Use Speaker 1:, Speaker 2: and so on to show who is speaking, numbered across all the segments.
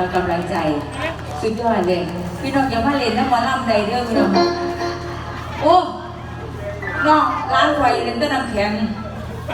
Speaker 1: ลากำลังใจ สุดยอดเลย พี่น้องอย่ามาเล่นน้ำหมาล่ำใดเด้อพี่น้องโอ้น้องร้านไฟเล่นแต่น้ำแข็ง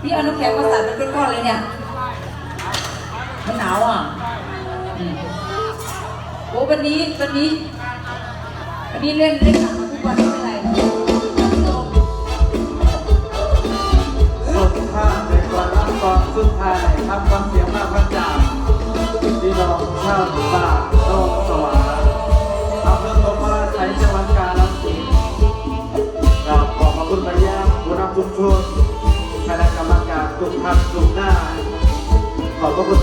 Speaker 1: พี่เอาน้ำแข็งมาใส่เป็นก้อนเลยเนี่ยมันหนาวอะโอ้วันนี้วันนี้วันนี้เล่นเล่นหนักทุกวันไม่เป็นไร
Speaker 2: สุดท้ายในก่อนรับก่อนสุดท้ายทำความเสียงมากพระจ่า พี่น้องชาวบ้านโลกสวรรค์อำเภอตมาชัยจังหวัดกาฬสินธุ์กราบขอบพระคุณไปยังผู้นำชุมชนคณะกรรมการทุกท่านทุกหน้าขอบพระคุณ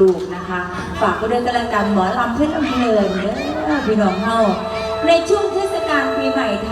Speaker 1: ลูกๆนะคะ ฝากก็ด้วยกันละกันหมอลำเพื่อนอำเภอเด้อพี่น้องเฮาในช่วงเทศกาลปีใหม่ไทย